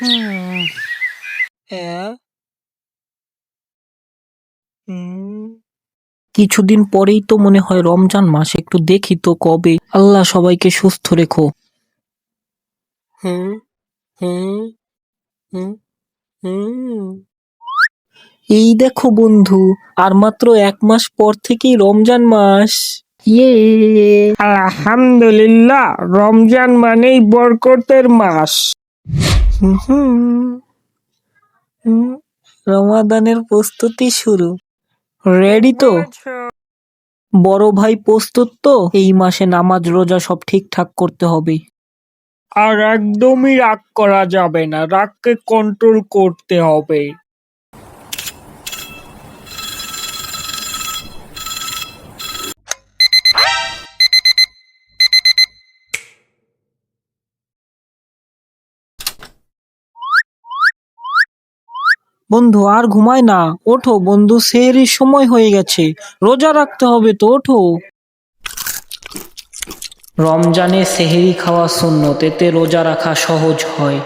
হুম হ্যাঁ। হুম। কিছুদিন পরেই তো মনে হয় রমজান মাস একটু দেখি তো কবে। আল্লাহ সবাইকে সুস্থ রেখো। হুম হুম হুম হুম। এই দেখো বন্ধু আর মাত্র এক মাস পর থেকেই রমজান মাস। ইয়ে। আলহামদুলিল্লাহ রমজান মানেই বরকতের মাস। রমাদানের প্রস্তুতি শুরু। রেডি তো? বড় ভাই প্রস্তুত তো? এই মাসে নামাজ, রোজা সব ঠিকঠাক করতে হবে। আর একদমই রাগ করা যাবে না। রাগকে কন্ট্রোল করতে হবে। বন্ধু, আর ঘুমায় না। ওঠো বন্ধু সেরি সময় হয়ে গেছে। রোজা রাখতে হবে তো, ওঠো। রমজানে সেহেরি খাওয়া সুন্নত, এতে রোজা রাখা সহজ হয়।